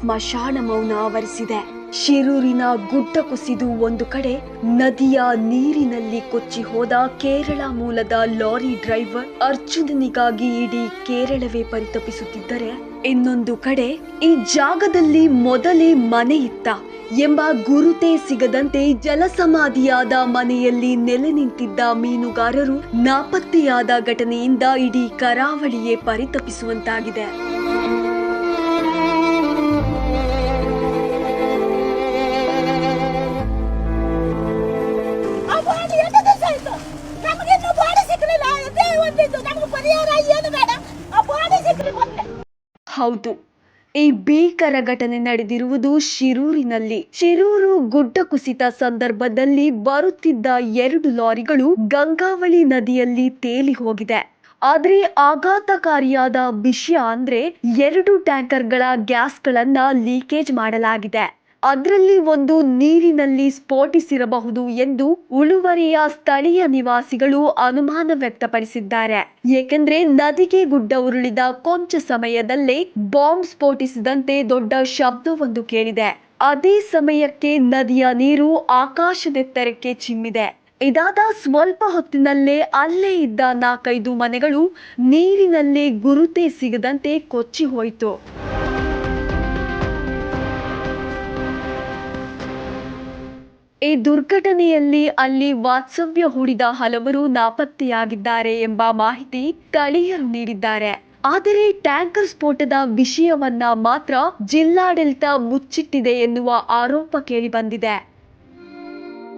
ಸ್ಮಶಾನ ಮೌನ ಆವರಿಸಿದೆ. ಶಿರೂರಿನ ಗುಡ್ಡ ಕುಸಿದು ಒಂದು ಕಡೆ ನದಿಯ ನೀರಿನಲ್ಲಿ ಕೊಚ್ಚಿ ಹೋದ ಕೇರಳ ಮೂಲದ ಲಾರಿ ಡ್ರೈವರ್ ಅರ್ಜುನನಿಗಾಗಿ ಇಡೀ ಕೇರಳವೇ ಪರಿತಪಿಸುತ್ತಿದ್ದರೆ ಇನ್ನೊಂದು ಕಡೆ ಈ ಜಾಗದಲ್ಲಿ ಮೊದಲೇ ಮನೆ ಇತ್ತ ಎಂಬ ಗುರುತೇ ಸಿಗದಂತೆ ಜಲಸಮಾಧಿಯಾದ ಮನೆಯಲ್ಲಿ ನೆಲೆ ನಿಂತಿದ್ದ ಮೀನುಗಾರರು ನಾಪತ್ತೆಯಾದ ಘಟನೆಯಿಂದ ಇಡೀ ಕರಾವಳಿಯೇ ಪರಿತಪಿಸುವಂತಾಗಿದೆ. ಹೌದು. ಈ ಭೀಕರ ಘಟನೆ ನಡೆದಿರುವುದು ಶಿರೂರಿನಲ್ಲಿ. ಶಿರೂರು ಗುಡ್ಡ ಕುಸಿತ ಸಂದರ್ಭದಲ್ಲಿ ಬರುತ್ತಿದ್ದ ಎರಡು ಲಾರಿಗಳು ಗಂಗಾವಳಿ ನದಿಯಲ್ಲಿ ತೇಲಿ ಹೋಗಿದೆ. ಆದ್ರೆ ಆಘಾತಕಾರಿಯಾದ ವಿಷಯ ಅಂದ್ರೆ ಎರಡು ಟ್ಯಾಂಕರ್ಗಳ ಗ್ಯಾಸ್ಗಳನ್ನ ಲೀಕೇಜ್ ಮಾಡಲಾಗಿದೆ. ಅದರಲ್ಲಿ ಒಂದು ನೀರಿನಲ್ಲಿ ಸ್ಫೋಟಿಸಿರಬಹುದು ಎಂದು ಉಳುವರಿಯ ಸ್ಥಳೀಯ ನಿವಾಸಿಗಳು ಅನುಮಾನ ವ್ಯಕ್ತಪಡಿಸಿದ್ದಾರೆ. ಏಕೆಂದ್ರೆ ನದಿಗೆ ಗುಡ್ಡ ಉರುಳಿದ ಕೊಂಚ ಸಮಯದಲ್ಲೇ ಬಾಂಬ್ ಸ್ಫೋಟಿಸಿದಂತೆ ದೊಡ್ಡ ಶಬ್ದವೊಂದು ಕೇಳಿದೆ. ಅದೇ ಸಮಯಕ್ಕೆ ನದಿಯ ನೀರು ಆಕಾಶದೆತ್ತರಕ್ಕೆ ಚಿಮ್ಮಿದೆ. ಇದಾದ ಸ್ವಲ್ಪ ಹೊತ್ತಿನಲ್ಲೇ ಅಲ್ಲೇ ಇದ್ದ ನಾಲ್ಕೈದು ಮನೆಗಳು ನೀರಿನಲ್ಲಿ ಗುರುತೇ ಸಿಗದಂತೆ ಕೊಚ್ಚಿ ಹೋಯಿತು. ಈ ದುರ್ಘಟನೆಯಲ್ಲಿ ಅಲ್ಲಿ ವಾಸ್ತವ್ಯ ಹೂಡಿದ ಹಲವರು ನಾಪತ್ತೆಯಾಗಿದ್ದಾರೆ ಎಂಬ ಮಾಹಿತಿ ಸ್ಥಳೀಯರು ನೀಡಿದ್ದಾರೆ. ಆದರೆ ಟ್ಯಾಂಕರ್ ಸ್ಫೋಟದ ವಿಷಯವನ್ನ ಮಾತ್ರ ಜಿಲ್ಲಾಡಳಿತ ಮುಚ್ಚಿಟ್ಟಿದೆ ಎನ್ನುವ ಆರೋಪ ಕೇಳಿಬಂದಿದೆ.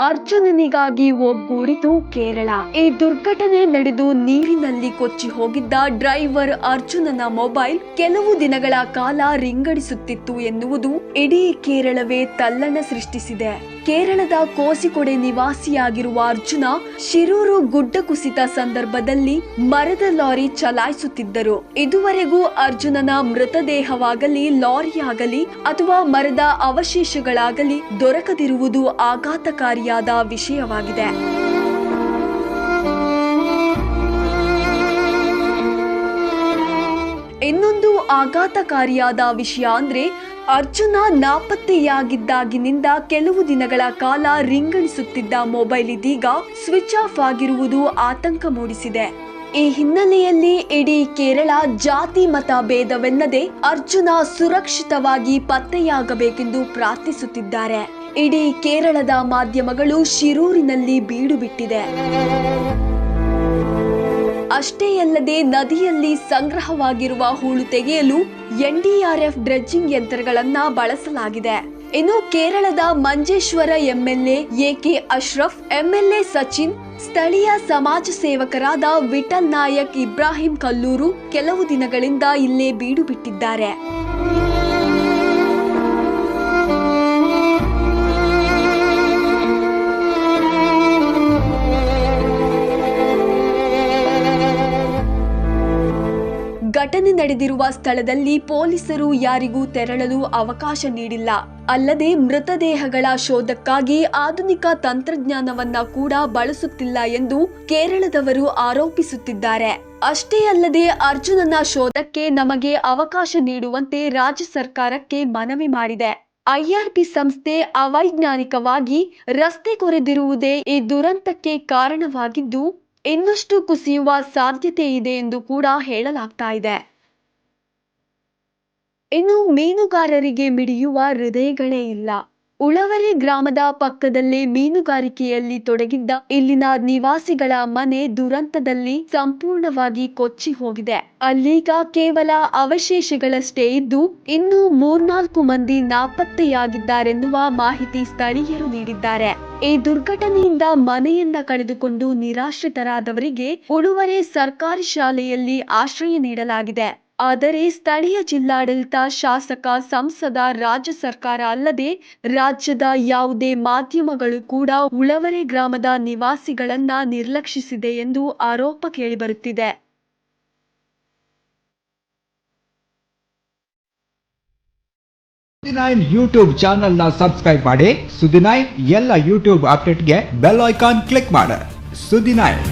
ಅರ್ಜುನನಿಗಾಗಿ ಒಗ್ಗೂಡಿತು ಕೇರಳ. ಈ ದುರ್ಘಟನೆ ನಡೆದು ನೀರಿನಲ್ಲಿ ಕೊಚ್ಚಿ ಹೋಗಿದ್ದ ಡ್ರೈವರ್ ಅರ್ಜುನನ ಮೊಬೈಲ್ ಕೆಲವು ದಿನಗಳ ಕಾಲ ರಿಂಗಡಿಸುತ್ತಿತ್ತು ಎನ್ನುವುದು ಇಡೀ ಕೇರಳವೇ ತಲ್ಲಣ ಸೃಷ್ಟಿಸಿದೆ. ಕೇರಳದ ಕೋಸಿಕೊಡೆ ನಿವಾಸಿಯಾಗಿರುವ ಅರ್ಜುನ ಶಿರೂರು ಗುಡ್ಡ ಕುಸಿತ ಸಂದರ್ಭದಲ್ಲಿ ಮರದ ಲಾರಿ ಚಲಾಯಿಸುತ್ತಿದ್ದರು. ಇದುವರೆಗೂ ಅರ್ಜುನನ ಮೃತದೇಹವಾಗಲಿ ಲಾರಿಯಾಗಲಿ ಅಥವಾ ಮರದ ಅವಶೇಷಗಳಾಗಲಿ ದೊರಕದಿರುವುದು ಆಘಾತಕಾರಿಯಾದ ವಿಷಯವಾಗಿದೆ. ಇನ್ನೊಂದು ಆಘಾತಕಾರಿಯಾದ ವಿಷಯ ಅಂದ್ರೆ ಅರ್ಜುನ ನಾಪತ್ತೆಯಾಗಿದ್ದಾಗಿನಿಂದ ಕೆಲವು ದಿನಗಳ ಕಾಲ ರಿಂಗಣಿಸುತ್ತಿದ್ದ ಮೊಬೈಲ್ ಇದೀಗ ಸ್ವಿಚ್ ಆಫ್ ಆಗಿರುವುದು ಆತಂಕ ಮೂಡಿಸಿದೆ. ಈ ಹಿನ್ನೆಲೆಯಲ್ಲಿ ಇಡೀ ಕೇರಳ ಜಾತಿ ಮತ ಭೇದವೆನ್ನದೆ ಅರ್ಜುನ ಸುರಕ್ಷಿತವಾಗಿ ಪತ್ತೆಯಾಗಬೇಕೆಂದು ಪ್ರಾರ್ಥಿಸುತ್ತಿದ್ದಾರೆ. ಇಡೀ ಕೇರಳದ ಮಾಧ್ಯಮಗಳು ಶಿರೂರಿನಲ್ಲಿ ಬೀಡು ಬಿಟ್ಟಿದೆ ಅಷ್ಟೇ ಅಲ್ಲದೆ ನದಿಯಲ್ಲಿ ಸಂಗ್ರಹವಾಗಿರುವ ಹೂಳು ತೆಗೆಯಲು ಎನ್ಡಿಆರ್ಎಫ್ ಡ್ರೆಜ್ಜಿಂಗ್ ಯಂತ್ರಗಳನ್ನ ಬಳಸಲಾಗಿದೆ. ಇನ್ನು ಕೇರಳದ Manjeshwar MLA AK Ashraf, MLA Sachin, ಸ್ಥಳೀಯ ಸಮಾಜ ಸೇವಕರಾದ ವಿಠಲ್ ನಾಯಕ್, ಇಬ್ರಾಹಿಂ ಕಲ್ಲೂರು ಕೆಲವು ದಿನಗಳಿಂದ ಇಲ್ಲೇ ಬೀಡು ಬಿಟ್ಟಿದ್ದಾರೆ ಘಟನೆ ನಡೆದಿರುವ ಸ್ಥಳದಲ್ಲಿ ಪೊಲೀಸರು ಯಾರಿಗೂ ತೆರಳಲು ಅವಕಾಶ ನೀಡಿಲ್ಲ. ಅಲ್ಲದೆ ಮೃತದೇಹಗಳ ಶೋಧಕ್ಕಾಗಿ ಆಧುನಿಕ ತಂತ್ರಜ್ಞಾನವನ್ನ ಕೂಡ ಬಳಸುತ್ತಿಲ್ಲ ಎಂದು ಕೇರಳದವರು ಆರೋಪಿಸುತ್ತಿದ್ದಾರೆ. ಅಷ್ಟೇ ಅಲ್ಲದೆ ಅರ್ಜುನನ ಶೋಧಕ್ಕೆ ನಮಗೆ ಅವಕಾಶ ನೀಡುವಂತೆ ರಾಜ್ಯ ಸರ್ಕಾರಕ್ಕೆ ಮನವಿ ಮಾಡಿದೆ. ಐಆರ್ಪಿ ಸಂಸ್ಥೆ ಅವೈಜ್ಞಾನಿಕವಾಗಿ ರಸ್ತೆ ಕೊರೆದಿರುವುದೇ ಈ ದುರಂತಕ್ಕೆ ಕಾರಣವಾಗಿದ್ದು ಇನ್ನಷ್ಟು ಕುಸಿಯುವ ಸಾಧ್ಯತೆ ಇದೆ ಎಂದು ಕೂಡ ಹೇಳಲಾಗ್ತಾ ಇದೆ. ಇನ್ನು ಮೀನುಗಾರರಿಗೆ ಮಿಡಿಯುವ ಹೃದಯಗಳೇ ಇಲ್ಲ. ಉಳವರೆ ಗ್ರಾಮದ ಪಕ್ಕದಲ್ಲೇ ಮೀನುಗಾರಿಕೆಯಲ್ಲಿ ತೊಡಗಿದ್ದ ಇಲ್ಲಿನ ನಿವಾಸಿಗಳ ಮನೆ ದುರಂತದಲ್ಲಿ ಸಂಪೂರ್ಣವಾಗಿ ಕೊಚ್ಚಿ ಹೋಗಿದೆ. ಅಲ್ಲೀಗ ಕೇವಲ ಅವಶೇಷಗಳಷ್ಟೇ ಇದ್ದು, ಇನ್ನು ಮೂರ್ನಾಲ್ಕು ಮಂದಿ ನಾಪತ್ತೆಯಾಗಿದ್ದಾರೆನ್ನುವ ಮಾಹಿತಿ ಸ್ಥಳೀಯರು ನೀಡಿದ್ದಾರೆ. ಈ ದುರ್ಘಟನೆಯಿಂದ ಮನೆಯನ್ನ ಕಳೆದುಕೊಂಡು ನಿರಾಶ್ರಿತರಾದವರಿಗೆ ಉಳುವರೆ ಸರ್ಕಾರಿ ಶಾಲೆಯಲ್ಲಿ ಆಶ್ರಯ ನೀಡಲಾಗಿದೆ. ಆದರೆ ಸ್ಥಳೀಯ ಜಿಲ್ಲಾಡಳಿತ, ಶಾಸಕ, ಸಂಸದ, ರಾಜ್ಯ ಸರ್ಕಾರ ಅಲ್ಲದೆ ರಾಜ್ಯದ ಯಾವುದೇ ಮಾಧ್ಯಮಗಳು ಕೂಡ ಉಳವರೆ ಗ್ರಾಮದ ನಿವಾಸಿಗಳನ್ನ ನಿರ್ಲಕ್ಷಿಸಿದೆ ಎಂದು ಆರೋಪ ಕೇಳಿಬರುತ್ತಿದೆ. ಸುದಿನೈನ್ ಯೂಟ್ಯೂಬ್ ಚಾನಲ್ನ ಸಬ್ಸ್ಕ್ರೈಬ್ ಮಾಡಿ ಸುದಿನೈನ್ ಎಲ್ಲ ಯೂಟ್ಯೂಬ್ ಅಪ್ಡೇಟ್ಗೆ ಬೆಲ್ ಐಕಾನ್ ಕ್ಲಿಕ್ ಮಾಡಿ. ಸುದಿನೈನ್